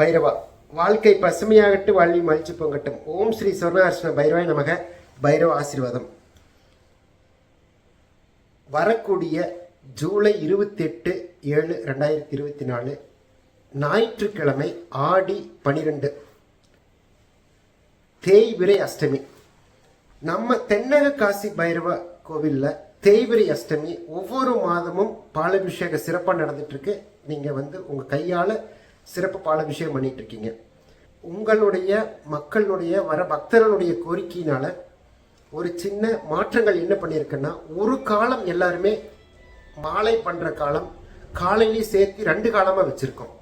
பைரவா. வாழ்க்கை பசுமையாகட்டு வாழ்வி மலிச்சு பொங்கட்டும். ஓம் ஸ்ரீ சொர்ணார்ஷ்ண பைரவாய் நமக. பைரவ ஆசீர்வாதம். வரக்கூடிய ஜூலை இருபத்தெட்டு ஏழு ரெண்டாயிரத்தி இருபத்தி நாலு ஞாயிற்றுக்கிழமை ஆடி பனிரெண்டு. தேய்விரை அஷ்டமி. நம்ம தென்னக காசி பைரவ கோவிலில் தேய்விரை அஷ்டமி ஒவ்வொரு மாதமும் பாலபிஷேக சிறப்பாக நடந்துட்டு இருக்கு. நீங்கள் வந்து உங்கள் கையால் சிறப்பு பாலாபிஷேகம் பண்ணிட்டு இருக்கீங்க உங்களுடைய மக்களுடைய வர பக்தர்களுடைய கோரிக்கையினால ஒரு சின்ன மாற்றங்கள் என்ன பண்ணியிருக்குன்னா ஒரு காலம் எல்லாருமே மாலை பண்ணுற காலம் காலையிலேயே சேர்த்து ரெண்டு காலமாக வச்சுருக்கோம்.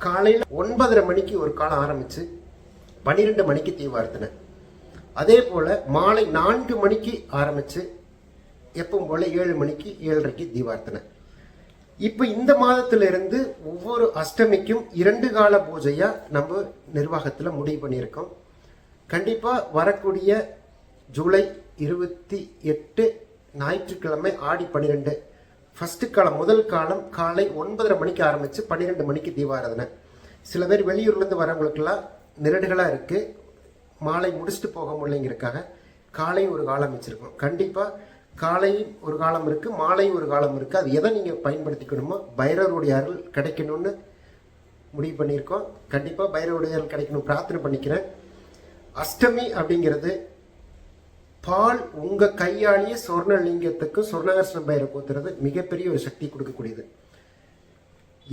காலையில் ஒன்பதரை மணிக்கு ஒரு காலம் ஆரம்பித்து பன்னிரெண்டு மணிக்கு தீவார்த்தனை அதே போல் மாலை நான்கு மணிக்கு ஆரம்பித்து எப்பவும் போல் ஏழு மணிக்கு ஏழரைக்கு தீபார்த்தனை. இப்போ இந்த மாதத்திலிருந்து ஒவ்வொரு அஷ்டமிக்கும் இரண்டு கால பூஜையாக நம்ம நிர்வாகத்தில் முடிவு பண்ணியிருக்கோம். கண்டிப்பாக வரக்கூடிய ஜூலை இருபத்தி எட்டு ஞாயிற்றுக்கிழமை ஆடி பன்னிரெண்டு ஃபஸ்ட்டு காலம் முதல் காலம் காலை ஒன்பதரை மணிக்கு ஆரம்பித்து பன்னிரெண்டு மணிக்கு தீபாராதனை. சில பேர் வெளியூர்லேருந்து வரவங்களுக்கெல்லாம் நிரடுகளாக இருக்குது மாலை முடிச்சுட்டு போக முடியலைங்கிறதுக்காக காலை ஒரு காலம் வச்சுருக்கோம். கண்டிப்பாக காலை ஒரு காலம் இருக்குது மாலை ஒரு காலம் இருக்குது அது எதை நீங்கள் பயன்படுத்திக்கணுமோ பைரவருடைய அருள் கிடைக்கணும்னு முடிவு பண்ணியிருக்கோம். கண்டிப்பாக பைரவருடைய அருள் கிடைக்கணும். பிரார்த்தனை பண்ணிக்கிறேன். அஷ்டமி அப்படிங்கிறது பால் உங்கள் கையாலேயே சொர்ணலிங்கத்துக்கு சொர்ணகர்ஷ்ண பைரவ கூத்துறது மிகப்பெரிய ஒரு சக்தி கொடுக்கக்கூடியது.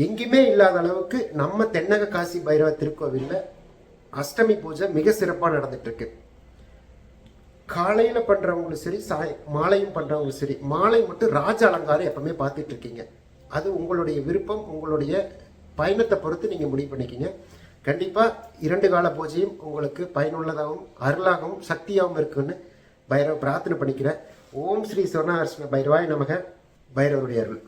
எங்கேயுமே இல்லாத அளவுக்கு நம்ம தென்னக காசி பைரவ திருக்கோவிலில் அஷ்டமி பூஜை மிக சிறப்பாக நடந்துட்டு இருக்கு. காலையில் பண்ணுறவங்களும் சரி சாய் மாலையும் பண்ணுறவங்களும் சரி மாலை மட்டும் ராஜ அலங்காரம் எப்பவுமே பார்த்துட்டு இருக்கீங்க. அது உங்களுடைய விருப்பம் உங்களுடைய பயணத்தை பொறுத்து நீங்கள் முடிவு பண்ணிக்கிங்க. கண்டிப்பாக இரண்டு கால பூஜையும் உங்களுக்கு பயனுள்ளதாகவும் அருளாகவும் சக்தியாகவும் இருக்குன்னு பைரவ பிரார்த்தனை பண்ணிக்கிறேன். ஓம் ஸ்ரீ சொர்ணாகர்ஷ்ண பைரவாய் நமக. பைரவருடைய அருள்.